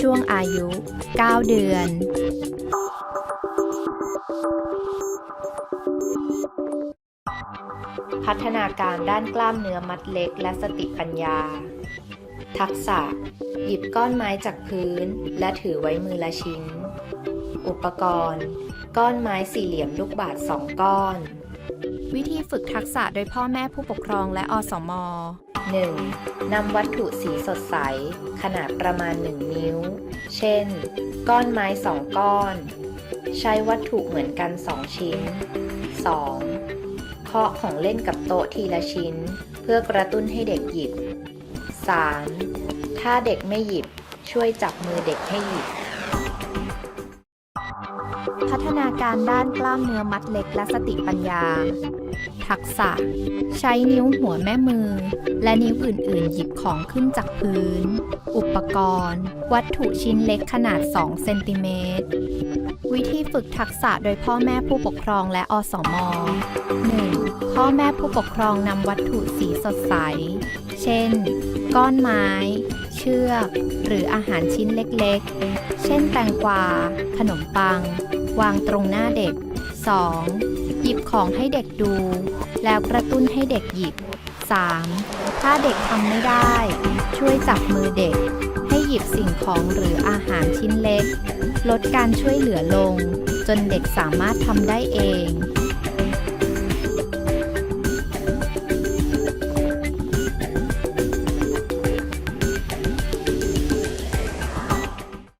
ช่วงอายุ 9 เดือน พัฒนาการด้านกล้ามเนื้อมัดเล็กและสติปัญญา ทักษะ หยิบก้อนไม้จากพื้น และถือไว้มือละชิ้น อุปกรณ์ ก้อนไม้สี่เหลี่ยมลูกบาศก์สองก้อน วิธีฝึกทักษะโดยพ่อแม่ผู้ปกครองและอสม 1. นำวัตถุสีสดใส ขนาดประมาณ 1 นิ้ว เช่น ก้อนไม้ 2 ก้อน ใช้วัตถุเหมือนกัน 2 ชิ้น 2. เคาะของเล่นกับโต๊ะทีละชิ้น เพื่อกระตุ้นให้เด็กหยิบ 3. ถ้าเด็กไม่หยิบ ช่วยจับมือเด็กให้หยิบ พัฒนาการด้านกล้ามเนื้อมัดเล็กและสติปัญญา ทักษะ ใช้นิ้วหัวแม่มือ และนิ้วอื่น ๆ หยิบของขึ้นจากพื้น อุปกรณ์ วัตถุชิ้นเล็กขนาด 2 เซนติเมตร วิธีฝึกทักษะโดยพ่อแม่ผู้ปกครองและอสม 1. พ่อแม่ผู้ปกครองนำวัตถุสีสดใส เช่น ก้อนไม้ เชือก หรืออาหารชิ้นเล็ก ๆ เช่นแตงกวา ขนมปัง วางตรงหน้าเด็ก 2. หยิบของให้เด็กดู แล้วกระตุ้นให้เด็กหยิบ 3. ถ้าเด็กทำไม่ได้ ช่วยจับมือเด็ก ให้หยิบสิ่งของหรืออาหารชิ้นเล็ก ลดการช่วยเหลือลง จนเด็กสามารถทำได้เอง